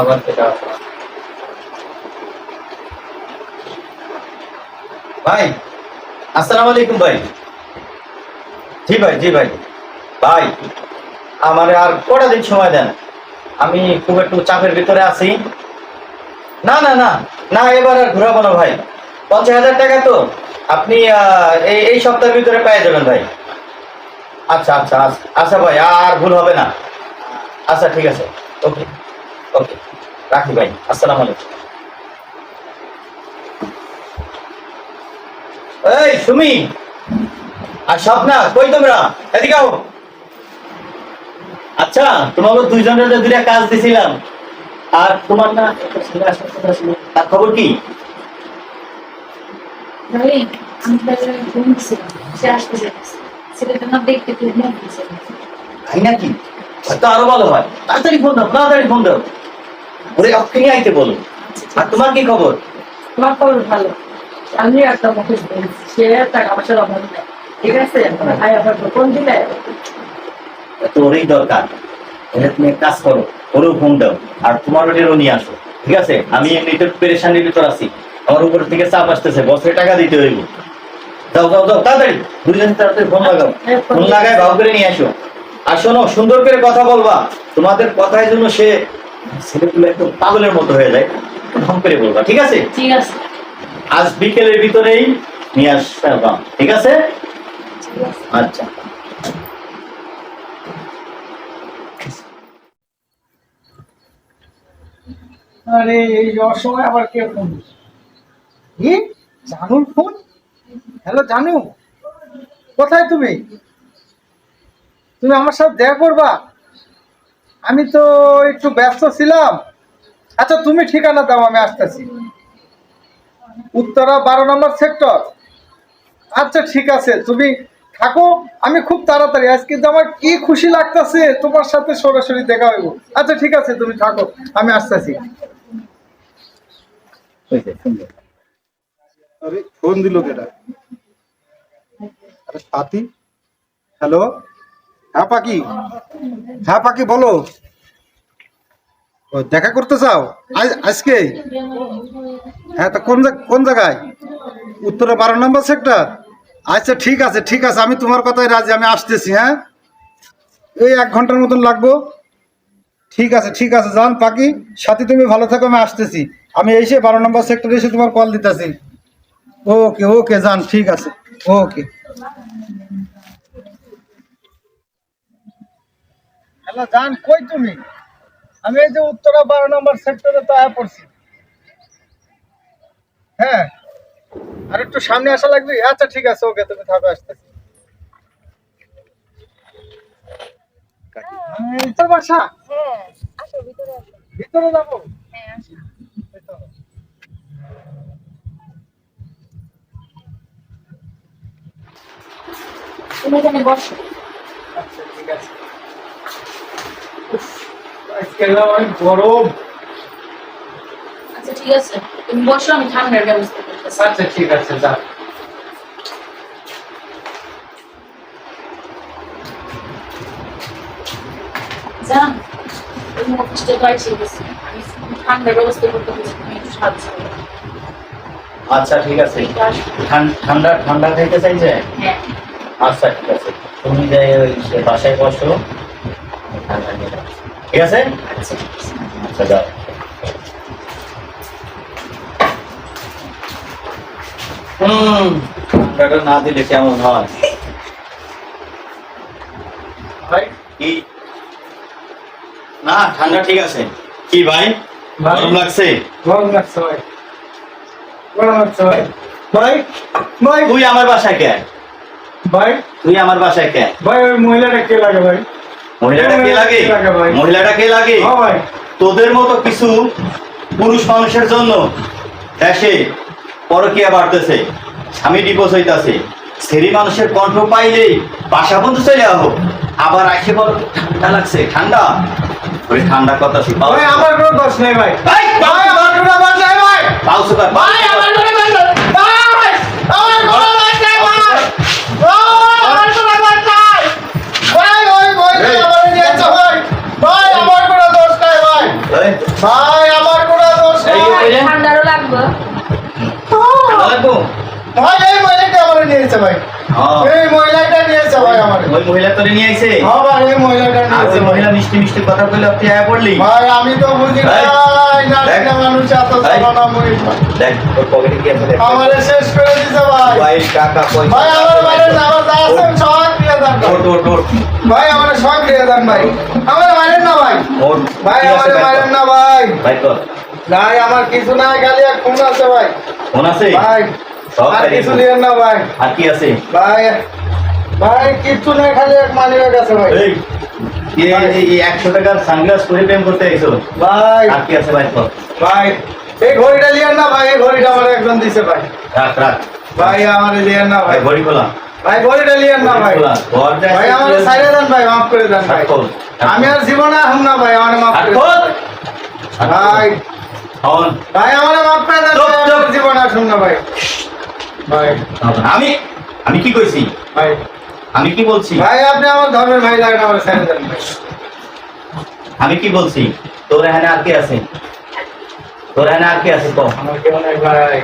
আবার কেটে ভাই আসসালামু আলাইকুম ভাই। জি ভাই জি ভাই। ভাই আমার আর কটা দিন সময় দেন? আমি খুব একটু চাপের ভিতরে আছি। না না না না এবার আর ঘুরাবো না ভাই। পঞ্চাশ হাজার টাকা তো। আপনি এই এই সপ্তাহের ভিতরে পেয়ে যাবেন ভাই। আচ্ছা আচ্ছা আচ্ছা, আচ্ছা ভাই আর ভুল হবে না। আচ্ছা ঠিক আছে। ওকে ওকে রাখি ভাই আসসালামু আলাইকুম এই সুমি! আর স্বপ্না কই তোমরা? এদিকে আও। আচ্ছা তোমাকে দুইজনের দুইটা কাজ দিছিলাম আর তোমার না তার খবর কি? ভাই আমি নাকি? হয়তো আরও ভালো হয়। তাড়াতাড়ি ফোন দাও তাড়াতাড়ি ফোন দাও। ওরে অক্ষিণী আইতে বলো। আর তোমার কি খবর? তোমার খবর ভালো। আমি একটা পেয়েছি সে টাকা পয়সার অভাব ঠিক আছে? আবার কোন দিলে। তোরই দরকার। তাহলে তুমি এক কাজ করো ওরেও ফোন দাও। আর তোমার নিয়ে আসো। ঠিক আছে? আমি এমনিতে পেরেশানির ভিতর আছি। আমার উপর থেকে চাপ আসতেছে বছরে টাকা দিতে হইব। দাও দাও দাও তাড়াতাড়ি। দুজন তাড়াতাড়ি ফোন লাগাও। ফোন লাগায় ভাব করে নিয়ে আসো। আর শোনো সুন্দর করে কথা বলবা। তোমাদের কথার জন্য সে ছেলেগুলো একদম পাগলের মতো হয়ে যায়। ঢং করে বলবা ঠিক আছে? ঠিক আছে। আজ বিকেলের ভিতরেই নিয়ে আসবা ঠিক আছে ঠিক আছে? আচ্ছা। আরে এই অসময় আবার কে ফোন কি? জানুর ফোন? হ্যালো জানু। কোথায় তুমি? তুমি আমার সাথে দেখা করবা? আমি তো একটু ব্যস্ত ছিলাম। আচ্ছা তুমি ঠিকানা দাও আমি আসতেছি। উত্তরা বারো নম্বর সেক্টর। আচ্ছা ঠিক আছে তুমি থাকো আমি খুব তাড়াতাড়ি। আজকে যে আমার কি খুশি লাগতেছে তোমার সাথে সরাসরি দেখা হইব। আচ্ছা ঠিক আছে তুমি থাকো আমি আসতেছি। ফোন দিল। কেটা আরে হ্যালো? হ্যাঁ পাকি হ্যাঁ পাকি বলো দেখা করতে চাও? আজ, আজকে? হ্যাঁ তা কোন কোন জায়গায়? উত্তরে বারো নম্বর সেক্টর? আচ্ছা ঠিক আছে ঠিক আছে, আমি তোমার কথাই রাজি, আমি আসতেছি হ্যাঁ? এই এক ঘণ্টার মতন লাগবো। ঠিক আছে ঠিক আছে, যান, পাকি। সাথে, তুমি ভালো থাকো, আমি আসতেছি। আমি এসে বারো নম্বর সেক্টরে এসে তোমার কল দিতেছি। ওকে ওকে, যান, ঠিক আছে, ওকে। হ্যালো জান কই তুমি? আমি এই যে উত্তরা বারো নম্বর সেক্টরে তো আয়া পড়ছি। হ্যাঁ? আর একটু সামনে আসা লাগবে? আচ্ছা ঠিক আছে ওকে তুমি থাকো আসতেছি। তোর বাসা? হ্যাঁ ভিতরে যাব? হ্যাঁ। তুমি এখানে বসো। আচ্ছা ঠিক আছে। অনেক গরম। আচ্ছা ঠিক আছে। তুমি বসো আমি ঠান্ডার ব্যবস্থা করতেছি। আচ্ছা ঠিক আছে যা জান তুমি গেছি। আমি ঠান্ডার ব্যবস্থা করতে বলছি তুমি একটু সাহায্য আচ্ছা ঠিক আছে। ঠান্ডা ঠান্ডা খাইতে চাইছে? হ্যাঁ। আচ্ছা ঠিক আছে। তুমি যাই ওই বাসায় বসো। ঠান্ডা নিয়ে। ঠিক আছে? আচ্ছা যাও। হুম না দিলে কেমন হয়? কি? না ঠান্ডা ঠিক আছে। কি ভাই? ভাই। গরম লাগছে? গরম লাগছে ভাই। গরম লাগছে ভাই। ভাই ভাই। তুই আমার বাসায় কে? ভাই। তুই আমার বাসায় কে? ভাই ওই মহিলাটা কে লাগে ভাই? মহিলাটা কে লাগে? মহিলাটা কে লাগে? তোদের মতো কিছু পুরুষ মানুষের জন্য দেশে পরকিয়া বাড়তেছে স্বামী ডিভোর্স হইতাছে। সেরি মানুষের কণ্ঠ পাইলেই বাসা বন্ধু চলে আহো। আবার আসে বলো ঠান্ডা লাগছে ঠান্ডা? ওই ঠান্ডা কথা ভাই আমার কোনো দোষ নেই ভাই। ভাই, আমার কোনো দোষ নেই ভাই। ভাই আমার কোনো দোষ নেই ভাই আমার কোনো দোষ নেই ভাই ভাই আমার কোনো দোষ নেই ভাই ওই মহিলা আমার নিয়েছে ভাই ভাই আমার কোনো দোষ নেই ভাই এই, ভাই আমার কোনো দোষ নাই। ঠান্ডারও লাগবে। লাগবো? ভাই এই মহিলাটা আমার নিয়েছে ভাই। হ্যাঁ। এই মহিলাটা নিয়েছে ভাই আমার। ওই মহিলা তোরে নিয়ে আইছে? হ্যাঁ ভাই এই মহিলাটা নিয়েছে মহিলা মিষ্টি মিষ্টি কথা বলে তুই আয়া পড়লি? ভাই আমি তো বুঝি ভাই, দেখ। মানুষ এত। চালানা মহিলা দেখ তোর পকেটে কি আছে আমারে শেষ করে দিছে ভাই। ভাই টাকা পয়সা। ভাই আমার মানে আমার যা আছে সব দেন ভাই। আমার সব দিয়ে দেন ভাই। আমার মারেন না ভাই। ভাই আমার মারেন না ভাই। ভাই আমার কিছু নাই খালি এক ফোন আছে ভাই। ফোন আছে? ভাই আর কিছু। না ভাই। আর কি আছে? ভাই ভাই কিছু নাই খালি এক মানি ব্যাগ আছে ভাই। একশো টাকার সানগ্লাস পরে প্রেম করতে আইছো? ভাই। আর কি আছে ভাই ভাই এই ঘড়িটা লিয়েন না ভাই এই ঘড়িটা আমার একজন দিছে ভাই। রাখ রাখ। ভাই আমার লিয়েন না ভাই ভাই। ঘড়ি খোলা। ভাই ঘড়িটা লিয়েন না ভাই। ভাই আমার সাইডে দেন ভাই মাফ করে দেন ভাই। আমি আর জীবনে আহম না ভাই আমার মাফ করে ভাই। ভাই আমার মাফ করে দেন। আমার জীবনে আসুন না ভাই। ভাই। আমি আমি কি কইছি? ভাই। আমি কি বলছি? ভাই আপনি আমার ধর্মের ভাই লাগেন আমার সাইডে দেন ভাই। আমি কি বলছি? তোর এখানে আর কি আছে? তোর এখানে আর কি আছে? তো আমার কেউ নাই ভাই।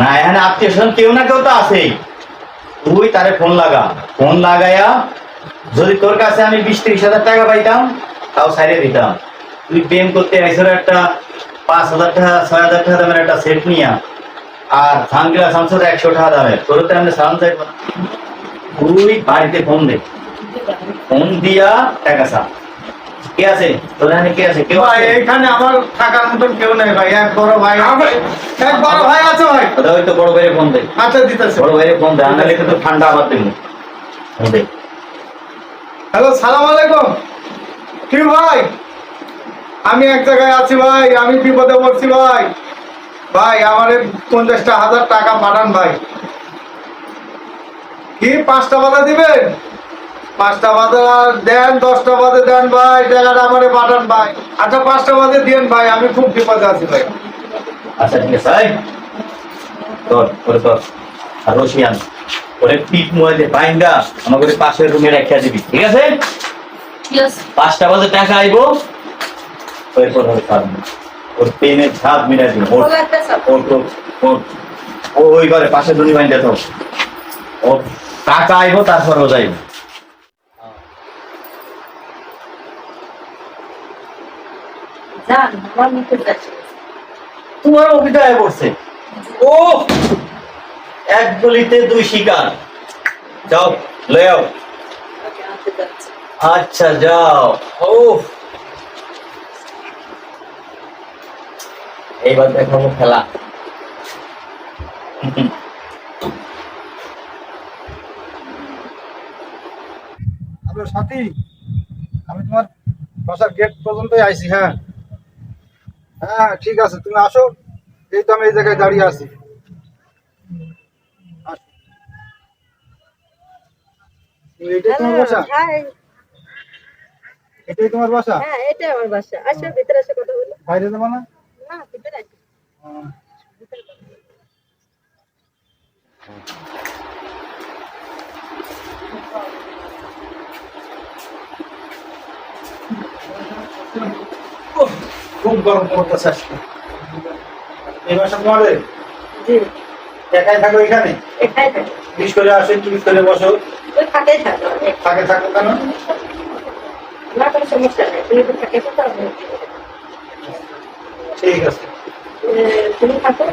না এখানে আত্মীয় স্বজন কেউ না কেউ তো আছেই। তুই তারে ফোন লাগা। ফোন লাগাইয়া যদি তোর কাছে আমি বিশ ত্রিশ হাজার টাকা পাইতাম, তাও সাইডে দিতাম। তুই প্রেম করতে আইসর একটা পাঁচ হাজার টাকা, ছয় হাজার টাকা দামের একটা সেট নিয়া। আর সানগ্লাস সামসুর একশো টাকা দামের। তোর তো আমি চাইব তুই বাড়িতে ফোন দে। ফোন দিয়া টাকা সা কে আছে? তোর কে আছে? কেউ ভাই এখানে আমার থাকার মতন কেউ নাই ভাই এক বড় ভাই এক বড় ভাই আছে ভাই। ওটা ওই বড় ভাইয়ের ফোন দে। আচ্ছা দিতেছে। বড় ভাইয়ের ফোন দে আনালে তো ঠান্ডা আবার দেবো। ফোন দে। হ্যালো সালাম আলাইকুম। কি ভাই? আমি এক জায়গায় আছি ভাই আমি বিপদে পড়ছি ভাই। ভাই আমারে পঞ্চাশটা হাজার টাকা পাঠান ভাই। কি পাঁচটা বাধা দিবেন? পাঁচটা বাধা দেন দশটা বাদে দেন ভাই টাকাটা আমারে পাঠান ভাই। আচ্ছা পাঁচটা বাদে দেন ভাই আমি খুব বিপদে আছি ভাই। আচ্ছা ঠিক আছে এই, তোর করে তোর আর রশিয়ান ওরে পিট মুয়াতে বাইন্দা আমাকে ওরে পাশের রুমে দিবি ঠিক আছে? পাঁচটা বাজে টাকা আইবো। এরপর ওর মিলাই ও ওই ঘরে পাশের রুমি তো। ওর টাকা আইবো তারপর ও যাইব। জান আমার মুখে যাচ্ছে তোমার অভিনয় করছে। ও এক গুলিতে দুই শিকার। যাও যাচ্ছে। আচ্ছা যাও। ও এইবার দেখাবো খেলা। সাথী। আমি তোমার বাসার গেট পর্যন্তই আইছি হ্যাঁ। হ্যাঁ ঠিক আছে তুমি আসো। এই তো আমি এই জায়গায় দাঁড়িয়ে আছি। এটাই তোমার বাসা? হ্যাঁ এটাই তোমার বাসা? হ্যাঁ এটাই আমার বাসা। আসো ভিতরে এসে কথা বলো। বাইরে যাব না? না ভিতরে খুব গরম পড়তেছে আজকে। এই বাসা তোমাদের জি। একাই থাকো এখানে? থাকো। বিশ করে আসো বিশ করে বসো। থাকো। থাকে থাকো কেন? না কোনো সমস্যা নেই তুমি তো থাকে তো তাহলে ঠিক আছে। তুমি থাকো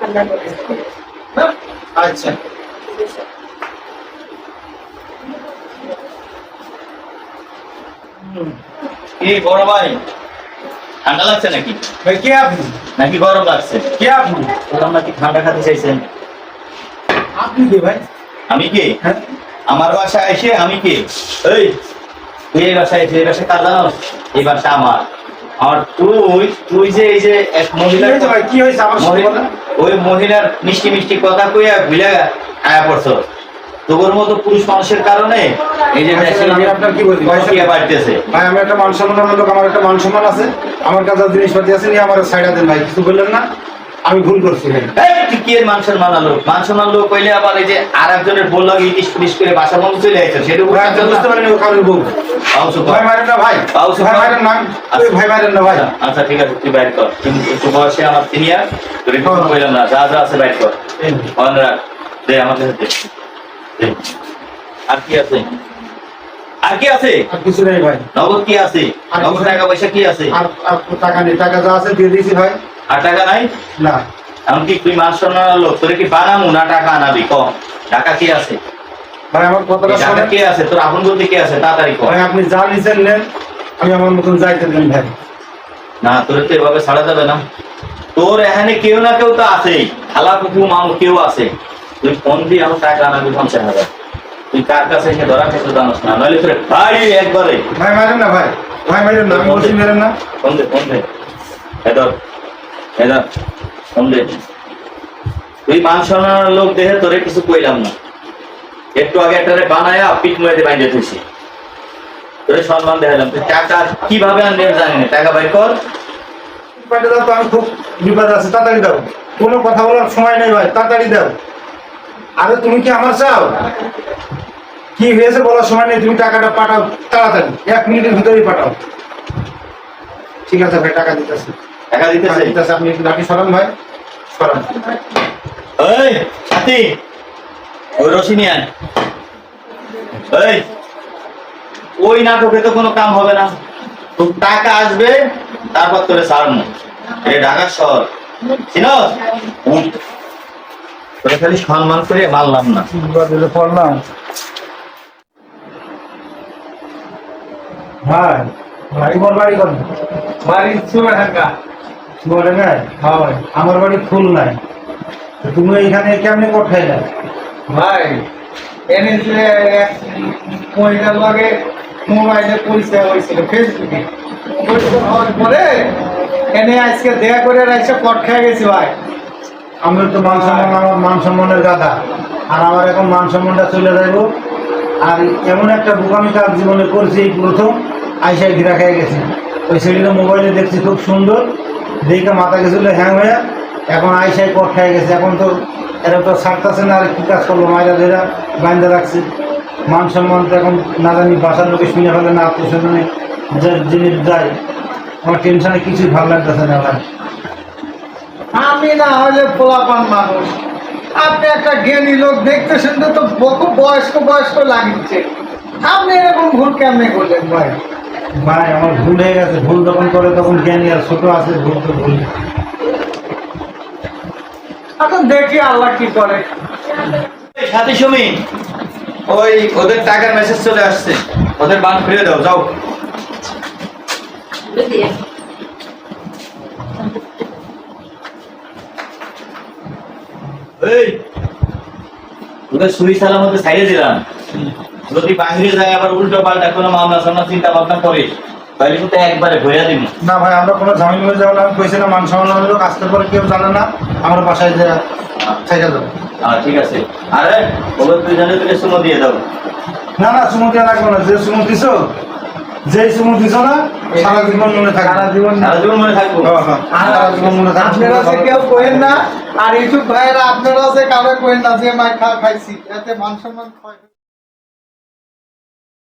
ঠান্ডা করে আচ্ছা। কি বড় ভাই? ঠান্ডা লাগছে নাকি? ভাই কে আপনি? নাকি গরম লাগছে? কে আপনি? বললাম নাকি ঠান্ডা খেতে চাইছেন? আপনি কে ভাই? আমি কে? হ্যাঁ? আমার বাসায় এসে আমি কে? এই তুই এই বাসায় এসে এই বাসায় কার জানোস? এই বাসা আমার। আর তুই তুই যে এই যে এক মহিলা কি হয়েছে আমার ওই মহিলার মিষ্টি মিষ্টি কথা কইয়া ভুলে আয়া পড়ছো। তোর মতো পুরুষ মানুষের কারণে এই যে আচ্ছা, আপনার কি বলি? গসিয়া বাড়তেছে। ভাই আমি একটা মান লোক আমার একটা মান সম্মান আছে। আমার কাছে জিনিসপাতি আছে নিয়ে আমার সাইডা দেন ভাই কিছু বললেন না? আমি ভুল করছি ভাই। এই, কি এর মান সম্মান আলো? মান সম্মান লোক কইলে আবার এই যে আর একজনের বলল করে বাসা বন্ধ চলে সেটা ভাই, আমি বুঝতে পারিনি ও কারোর বউ। পাউসু ভাই মারেন না ভাই। পাউসু ভাই মারেন না। ওই ভাই মারেন না ভাই। আচ্ছা ঠিক আছে তুই কর। একটু বয়সে আমার সিনিয়র হ্যাঁ। কইলাম না। যা যা আছে বাইর কর। দে দে। আর কি আছে? আর কি আছে? আর কিছু নেই ভাই। নগদ কি আছে? নগদ টাকা পয়সা কি আছে? আর টাকা নেই। টাকা যা আছে দিয়ে দিয়েছি ভাই। আর টাকা নাই? না। এমনকি তুই মাস লোক তোর কি বানামু না টাকা আনাবি? কম টাকা কি আছে? ভাই আমার কথাটা টাকা কে আছে? তোর আপন বলতে কে আছে? তাড়াতাড়ি কর ভাই আপনি যা নিছেন নেন। আমি আমার মতন যাইতে দেন ভাই। না তোর তো এভাবে ছাড়া যাবে না। তোর এখানে কেউ না কেউ তো আছেই। খালা কুকু মামু কেউ আছে। তুই ফোন দিয়ে আমার টাকা আনাবি পঞ্চাশ হাজার তুই কার কাছে এসে ধরা খেতে জানোস না নইলে তোর ভাই একবারে। ভাই মারেন না ভাই ভাই মারেন না বলছি মেরেন না। ফোন দে ফোন দে। এদর এদর ফোন দে। তুই মান সম্মানের লোক দেখে তোরে কিছু কইলাম না। একটু আগে একটা বানায়া পিট মেয়েতে বাইন্দে তুইছি তোরে সম্মান দেখালাম তুই টাকা কীভাবে আনবে জানি না। টাকা বাই কর। তো আমি খুব বিপদে আছি তাড়াতাড়ি দাও। কোনো কথা বলার সময় নেই ভাই তাড়াতাড়ি দাও। আরে তুমি কি আমার চাও? কি হয়েছে বলার সময় নেই তুমি টাকাটা পাঠাও তাড়াতাড়ি এক মিনিটের ভিতরেই পাঠাও। ঠিক আছে ভাই টাকা দিতেছি। টাকা দিতেছে। দিতেছে আপনি একটু লাঠি সরান ভাই। সরান। এই সাথী ওই রশি নিয়ে আয়। এই ওই নাটকে তো কোনো কাম হবে না। তোর টাকা আসবে তারপর তোরে সারানো এই ঢাকার শহর। চিনস? তোরে খালি সম্মান করে মানলাম না। দিলে পড়লাম। ভাই ভাই মোর বাড়ি কর। বাড়ি থাকা। বলে নাই হয় আমার বাড়ি ফুল নাই। তুমি এইখানে কেমনি কোঠাই না ভাই এনে যে এক মহিলার লগে মোবাইলে পরিচয় হয়েছিল ফেসবুকে। পরিচয় হওয়ার পরে এনে আজকে দেখা করে রাখছে কট খেয়ে গেছি ভাই। আমি তো মান সম্মান, আমার মান সম্মানের গাধা। আর আমার এখন মান সম্মানটা চলে যাইব। আর এমন একটা বোকামি কাজ জীবনে করছি, এই প্রথম আইসাই ঘিরা খেয়ে গেছি। ওই সেদিনে মোবাইলে দেখছি, খুব সুন্দর। দেখে মাথা গেছিল হ্যাং হয়ে এখন আইসাই কট খেয়ে গেছে। এখন তো এরা তো ছাড়তেছে না, আর কী কাজ করল মায়েরা ধরা বান্ধা রাখছি। মান সম্মান তো এখন না জানি বাসার লোকে শুনে ফেলে, না আত্মীয় স্বজনে জিনিস যায়। আমার টেনশনে কিছুই ভালো লাগতেছে না ভাই আমি না হলে পোলাপান মানুষ। আপনি একটা জ্ঞানী লোক দেখতে শুনতে তো বহু বয়স্ক বয়স্ক লাগছে আপনি এরকম ভুল কেমনে করলেন ভাই? ভাই আমার ভুল হয়ে গেছে। ভুল যখন করে তখন জ্ঞানী আর ছোট আছে ভুল তো ভুল। এখন দেখি আল্লাহ কি করে। সাথী সুমি ওই ওদের টাকার মেসেজ চলে আসছে। ওদের বান ফিরে দাও যাও। এই ওদের সুই সালামতে সাইডে দিলাম। যদি বাহিরে যায় আবার উল্টো পাল্টা কোনো মামলা সামনা চিন্তা ভাবনা করে তাহলে কিন্তু একবারে ভয়া দিব। না ভাই আমরা কোনো ঝামেলা হয়ে যাব না আমি কইছি না মান সম্মান লোক আসতে পরে কেউ জানে না আমরা বাসায় যে যাব। হ্যাঁ ঠিক আছে। আরে তুলে সুমো দিয়ে দাও। না না সুমতি রাখব না যে দিছো যেই সময় দিছ না সারা জীবন মনে থাকবে। সারা জীবন সারা জীবন মনে থাকব। হ্যাঁ, হ্যাঁ, সারা জীবন মনে থাকবে। আপনারা সে কেউ কোয়েন না আর ইউটিউব ভাইয়েরা আপনারা সে কারও কোয়েন না যে মাই খা খাইছি এতে মান সম্মান